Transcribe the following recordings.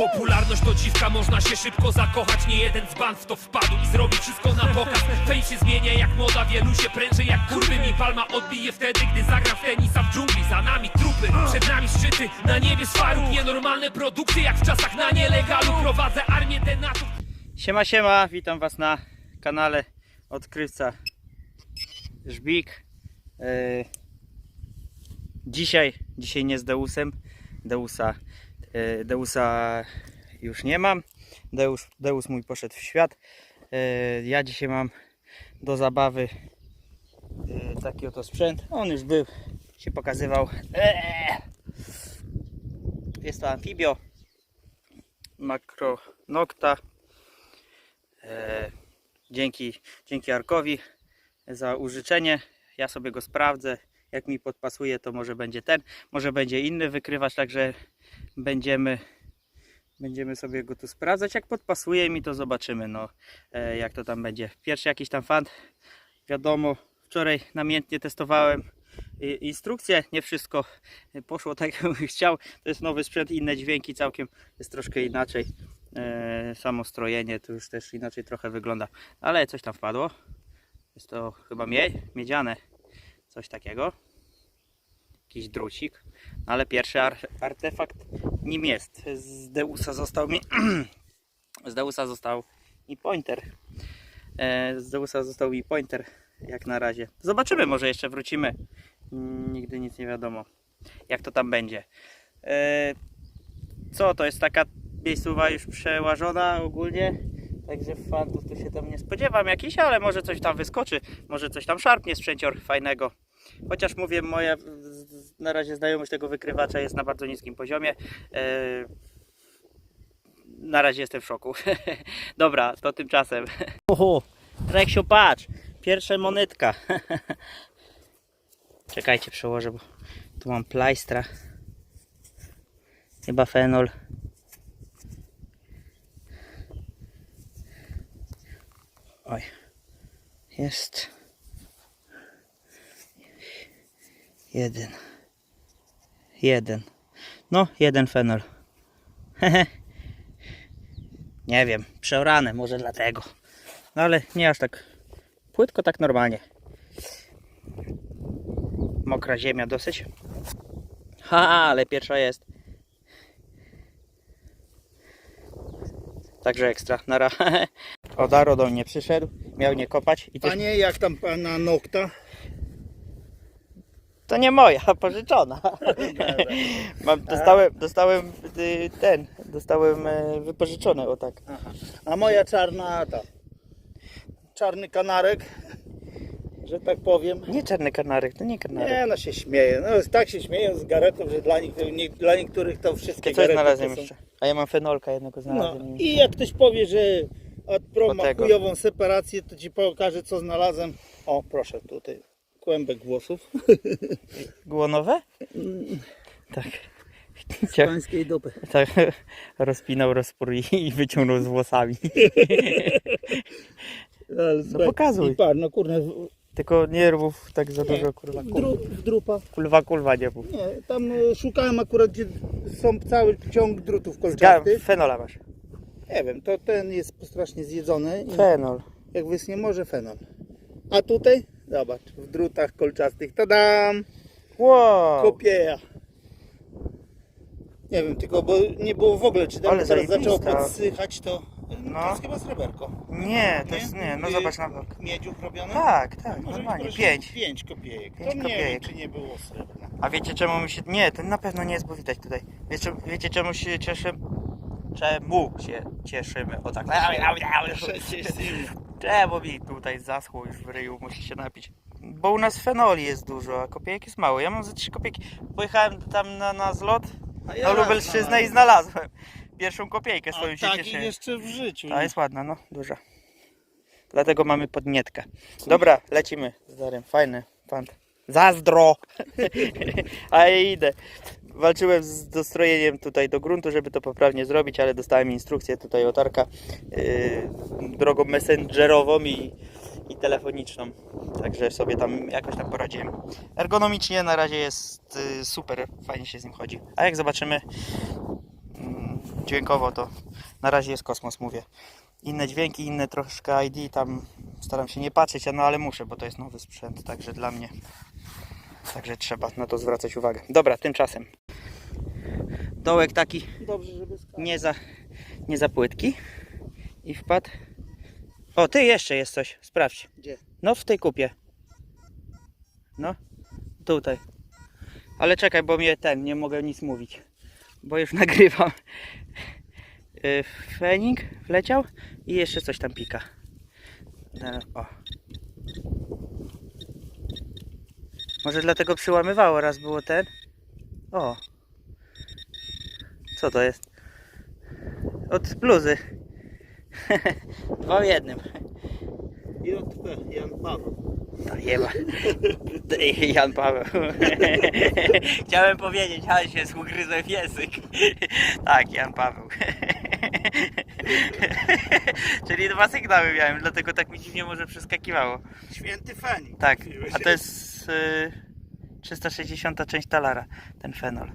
Popularność to dziwka, można się szybko zakochać. Nie jeden z band w to wpadł i zrobi wszystko na pokaz. Fame się zmienia jak moda, wielu się pręży jak kurwy. Mi palma odbije wtedy, gdy zagra w tenisa w dżungli. Za nami trupy, przed nami szczyty, na niebie szwaruk Nienormalne produkcje jak w czasach na nielegalu. Prowadzę armię denatów Siema, siema, witam Was na kanale Odkrywca Żbik. Yy, dzisiaj, dzisiaj nie z Deusem. Deusa, Deusa już nie mam. Deus, Deus mój poszedł w świat. Yy, ja dzisiaj mam do zabawy yy, taki oto sprzęt. On już był, się pokazywał. Jest to Amfibio Macro Nocta. E, dzięki, dzięki Arkowi za użyczenie. Ja sobie go sprawdzę. Jak mi podpasuje, to może będzie ten, może będzie inny wykrywacz, także będziemy, będziemy sobie go tu sprawdzać. Jak podpasuje mi, to zobaczymy, no, e, jak to tam będzie. Pierwszy jakiś tam fan, wiadomo, wczoraj namiętnie testowałem instrukcję. Nie wszystko poszło tak, jakbym chciał. To jest nowy sprzęt, inne dźwięki całkiem, jest troszkę inaczej e, samo strojenie to już też inaczej trochę wygląda, ale coś tam wpadło. Jest to chyba mie miedziane, coś takiego. Jakiś drucik, No, ale pierwszy ar artefakt nim jest. Z Deusa został mi z Deusa został mi pointer. E, z Deusa został mi pointer jak na razie. Zobaczymy, może jeszcze wrócimy. Nigdy nic nie wiadomo, jak to tam będzie. E, co to jest taka miejscowa już przełażona ogólnie. Także fantów tu się tam nie spodziewam jakiś, ale może coś tam wyskoczy, może coś tam szarpnie sprzęcior fajnego. Chociaż mówię, moja na razie znajomość tego wykrywacza jest na bardzo niskim poziomie. E, Na razie jestem w szoku. Dobra, to tymczasem. Oho, Reksio, patrz! Pierwsza monetka. Czekajcie, przełożę, bo tu mam plajstra. Chyba fenol. Oj, jest jeden. Jeden. No, jeden fenol. Nie wiem, przeorane, może dlatego. No ale nie aż tak płytko, tak normalnie. Mokra ziemia dosyć. Ha, ale pierwsza jest. Także ekstra. Nara. Odaro do mnie przyszedł, miał nie kopać i też... Panie, jak tam pana nokta? To nie moja, pożyczona. Mam, dostałem, dostałem y, ten, dostałem e, wypożyczone, o tak. Aha. A moja czarna ta. Czarny kanarek, że tak powiem. Nie czarny kanarek, to nie kanarek. Nie, no się śmieje. No tak się śmieją z garetów, że dla, nich, nie, dla niektórych to wszystkie coś garety znalazłem to są... jeszcze. A ja mam fenolka jednego No znalazłem. i jak ktoś powie, że od Pro Do ma tego. chujową separację, to ci pokażę co znalazłem. O, proszę, tutaj kłębek włosów. Głonowe? Tak. Z pańskiej dupy. Tak, rozpinał rozpór i, i wyciągnął z włosami. Ale słuchaj, pokazuj. I par, no kurde, Tylko nie rów tak za dużo, kurwa, w, kurwa. dru, w drupa. Kulwa, kulwa nie mów. Nie, tam e, szukałem akurat, gdzie są cały ciąg drutów kolczastych. fenola masz. Nie wiem, to ten jest strasznie zjedzony. i Fenol. Jak wysnie może fenol. A tutaj, zobacz, w drutach kolczastych, tadam, Wow. kopieja. Nie wiem, tylko bo nie było w ogóle, czy tam Ale teraz zaczęło zajebista. podsychać, to, No. to jest chyba sreberko. Nie, to jest nie, no zobacz na bok. Miedziuch robione? Tak, tak, Może normalnie. proszę, Pięć. Pięć kopiejek. Pięć to nie kopiejek. wiem, czy nie było srebrne. A wiecie czemu my się... Nie, to na pewno nie jest, bo widać tutaj. Wiecie, wiecie czemu się cieszymy? Czemu się cieszymy? O tak. Czemu mi tutaj zaschło już w ryju, musi się napić. Bo u nas fenoli jest dużo, a kopiejek jest mało. Ja mam ze trzy kopiejki. Pojechałem tam na, na zlot, na Lubelszczyznę i znalazłem pierwszą kopiejkę swoją A się cieszyłem. jeszcze w życiu. Ta jest ładna, no, duża. Dlatego mamy podnietkę. Dobra, lecimy z Darem. Fajny fant. Zazdro! A ja idę. Walczyłem z dostrojeniem tutaj do gruntu, żeby to poprawnie zrobić, ale dostałem instrukcję tutaj od Arka yy, drogą messengerową i, i telefoniczną. Także sobie tam jakoś tam poradziłem. Ergonomicznie na razie jest yy, super, fajnie się z nim chodzi. A jak zobaczymy, dźwiękowo to na razie jest kosmos, mówię. Inne dźwięki, inne troszkę ID, tam staram się nie patrzeć, no ale muszę, bo to jest nowy sprzęt, także dla mnie. Także trzeba na to zwracać uwagę. Dobra, tymczasem. Dołek taki Dobrze, nie za, nie za płytki i wpadł. O, ty jeszcze jest coś, sprawdź. Gdzie? No w tej kupie. No, tutaj. Ale czekaj, bo mnie ten, nie mogę nic mówić. Bo już nagrywam. Y, Fenik wleciał i jeszcze coś tam pika. O. Może dlatego przyłamywało, raz było ten. O. Co to jest? Od bluzy. Dwa w jednym. JP, Jan Paweł. To jeba. Jan Paweł. Chciałem powiedzieć, ale się ugryzłem w język. Tak, Jan Paweł. Czyli dwa sygnały miałem, dlatego tak mi dziwnie może przeskakiwało. Święty Fenik. Tak, a to jest y, 360 część talara, ten fenol.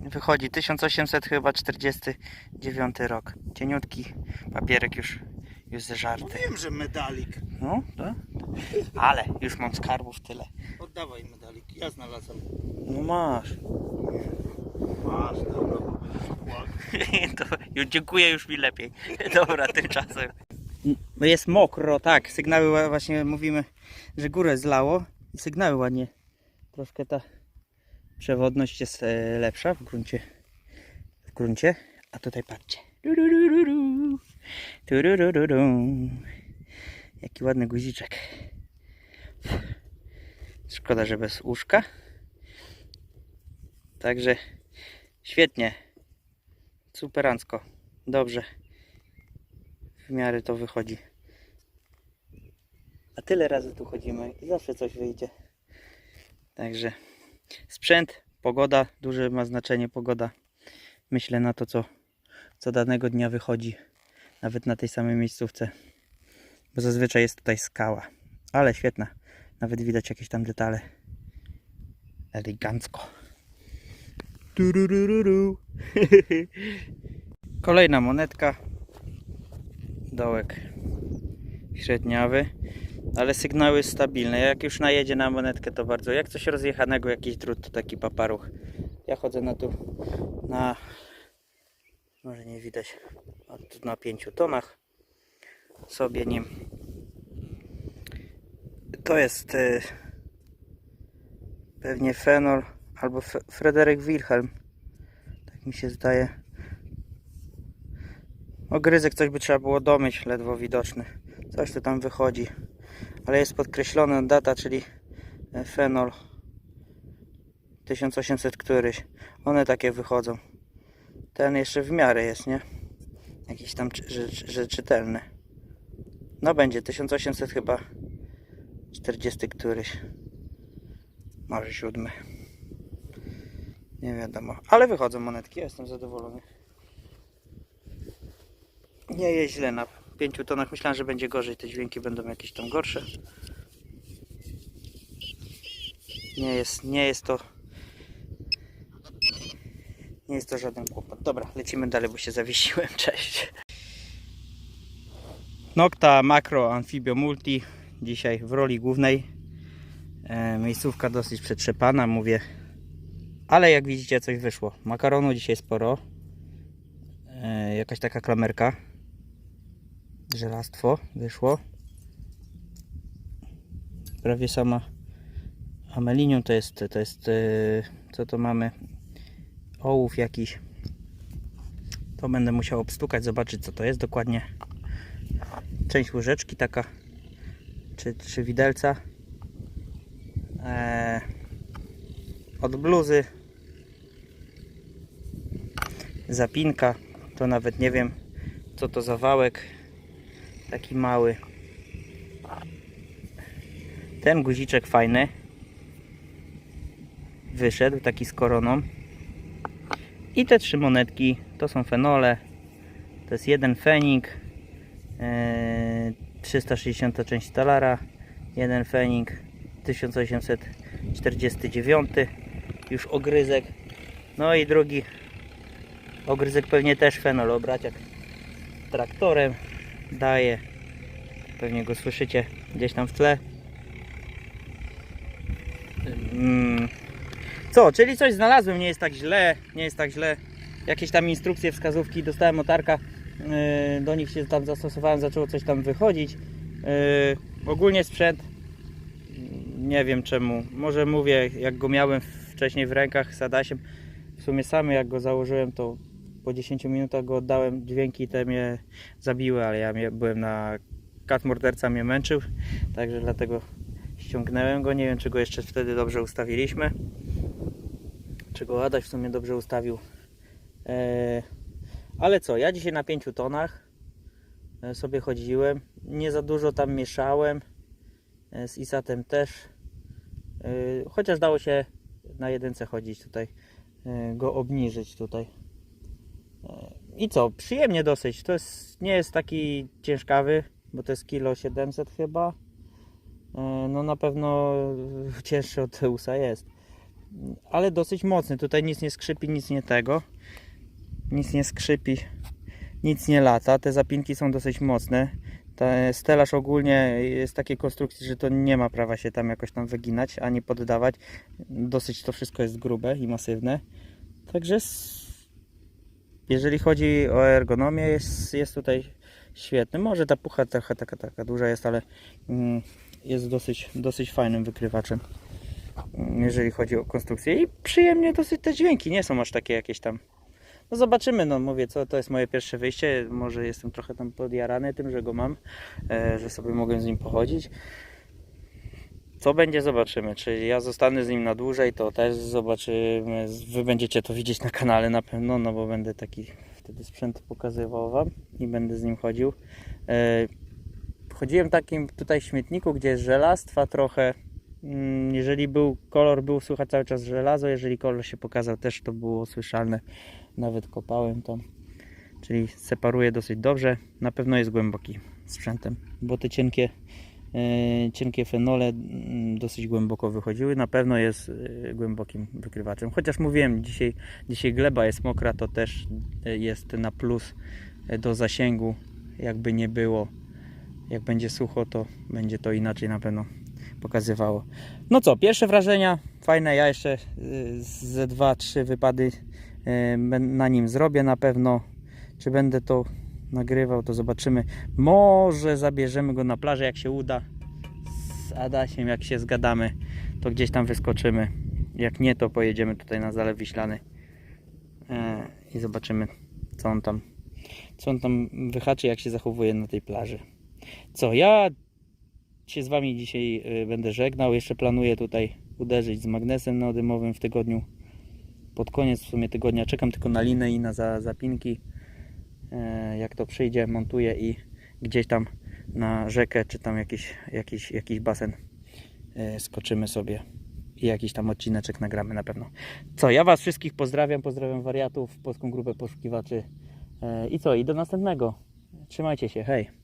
Wychodzi 1800 chyba 49 rok. Cieniutki papierek już, już zeżarty. Wiem, że medalik. No, to? Ale już mam skarbów tyle. Oddawaj medalik. Ja znalazłem. No masz. Masz, dobra. to dziękuję, już mi lepiej. Dobra, tymczasem. Jest mokro, tak. Sygnały ła- właśnie mówimy, że górę zlało i sygnały ładnie. Troszkę ta przewodność jest e, lepsza w gruncie. W gruncie. A tutaj patrzcie. Turururu. Turururu. Jaki ładny guziczek. Szkoda, że bez łóżka. Także świetnie. Superancko. Dobrze. W miarę to wychodzi. A tyle razy tu chodzimy i zawsze coś wyjdzie. Także sprzęt, pogoda, duże ma znaczenie pogoda. Myślę na to, co, co danego dnia wychodzi. Nawet na tej samej miejscówce. Bo zazwyczaj jest tutaj skała. Ale świetna. Nawet widać jakieś tam detale. Elegancko. Kolejna monetka. Dołek średniawy, ale sygnały stabilne. Jak już najedzie na monetkę, to bardzo. Jak coś rozjechanego, jakiś drut, to taki paparuch. Ja chodzę na tu na może nie widać na 5 tonach sobie nim. To jest e, pewnie fenol albo F Frederick Wilhelm. Tak mi się zdaje. Ogryzek coś by trzeba było domyć, ledwo widoczny. Coś tu tam wychodzi. Ale jest podkreślona data, czyli e, fenol 1800 któryś. One takie wychodzą. Ten jeszcze w miarę jest, nie? Jakiś tam że czytelny. No będzie 1800 chyba 40 któryś. Może siódmy. Nie wiadomo. Ale wychodzą monetki, ja jestem zadowolony. Nie jest źle na 5 tonach. Myślałem, że będzie gorzej. Te dźwięki będą jakieś tam gorsze. Nie jest, nie jest to. Nie jest to żaden kłopot. Dobra, lecimy dalej, bo się zawiesiłem. Cześć. Nocta Macro Amphibio Multi. Dzisiaj w roli głównej. E, miejscówka dosyć przetrzepana, mówię. Ale jak widzicie, coś wyszło. Makaronu dzisiaj sporo. E, jakaś taka klamerka żelastwo wyszło prawie sama amelinium to jest to jest yy, co to mamy ołów jakiś. To będę musiał obstukać zobaczyć co to jest dokładnie. Część łyżeczki taka czy, czy widelca. Eee, od bluzy. Zapinka to nawet nie wiem co to za wałek taki mały. Ten guziczek fajny. Wyszedł taki z koroną i te trzy monetki to są fenole to jest jeden fenik e, 360 część talara jeden fenik 1849 już ogryzek no i drugi Ogryzek pewnie też fenol obrać jak traktorem daje. Pewnie go słyszycie gdzieś tam w tle. Mm. Co, czyli coś znalazłem, nie jest tak źle, nie jest tak źle. Jakieś tam instrukcje, wskazówki dostałem od Arka, yy, do nich się tam zastosowałem, zaczęło coś tam wychodzić. Yy, ogólnie sprzęt, nie wiem czemu, może mówię, jak go miałem wcześniej w rękach z Adasiem, w sumie sam jak go założyłem, to po 10 minutach go oddałem, dźwięki te mnie zabiły, ale ja byłem na kat morderca mnie męczył, także dlatego ściągnąłem go, nie wiem czy go jeszcze wtedy dobrze ustawiliśmy, czy go Adaś w sumie dobrze ustawił. Eee, ale co, ja dzisiaj na 5 tonach e, sobie chodziłem, nie za dużo tam mieszałem, e, z Isatem też, e, chociaż dało się na jedynce chodzić tutaj, e, go obniżyć tutaj. E, I co, przyjemnie dosyć, to jest, nie jest taki ciężkawy, bo to jest kilo 700 chyba, E, no na pewno cięższy od Teusa jest, ale dosyć mocny, tutaj nic nie skrzypi, nic nie tego, nic nie skrzypi, nic nie lata, te zapinki są dosyć mocne, ta stelaż ogólnie jest takiej konstrukcji, że to nie ma prawa się tam jakoś tam wyginać, ani poddawać, dosyć to wszystko jest grube i masywne, także jeżeli chodzi o ergonomię jest, jest tutaj świetny, może ta pucha trochę taka, taka duża jest, ale mm, jest dosyć, dosyć fajnym wykrywaczem, jeżeli chodzi o konstrukcję i przyjemnie dosyć te dźwięki, nie są aż takie jakieś tam no zobaczymy, no mówię, co to jest moje pierwsze wyjście. Może jestem trochę tam podjarany tym, że go mam, e, że sobie mogę z nim pochodzić. Co będzie, zobaczymy. Czy ja zostanę z nim na dłużej, to też zobaczymy. Wy będziecie to widzieć na kanale na pewno, no bo będę taki wtedy sprzęt pokazywał Wam i będę z nim chodził. E, chodziłem takim tutaj śmietniku, gdzie jest żelastwa trochę. Mm, Jeżeli był kolor, był słychać cały czas żelazo. Jeżeli kolor się pokazał, też to było słyszalne nawet kopałem tam. Czyli separuje dosyć dobrze. Na pewno jest głęboki sprzętem, bo te cienkie, e, cienkie fenole mm, dosyć głęboko wychodziły. Na pewno jest e, głębokim wykrywaczem. Chociaż mówiłem, dzisiaj, dzisiaj gleba jest mokra, to też e, jest na plus do zasięgu. Jakby nie było, jak będzie sucho, to będzie to inaczej na pewno pokazywało. No co, pierwsze wrażenia fajne. Ja jeszcze y, ze dwa, trzy wypady y, na nim zrobię na pewno. Czy będę to nagrywał, to zobaczymy. Może zabierzemy go na plażę, jak się uda. Z Adasiem, jak się zgadamy, to gdzieś tam wyskoczymy. Jak nie, to pojedziemy tutaj na Zalew Wiślany e, i zobaczymy, co on tam, co on tam wyhaczy, jak się zachowuje na tej plaży. Co, ja się z Wami dzisiaj y, będę żegnał. Jeszcze planuję tutaj uderzyć z magnesem neodymowym w tygodniu. Pod koniec w sumie tygodnia czekam tylko na linę i na za, zapinki. E, Jak to przyjdzie, montuję i gdzieś tam na rzekę, czy tam jakiś, jakiś, jakiś basen e, skoczymy sobie i jakiś tam odcineczek nagramy na pewno. Co, ja Was wszystkich pozdrawiam, pozdrawiam wariatów, polską grupę poszukiwaczy. E, I co, i do następnego. Trzymajcie się, hej.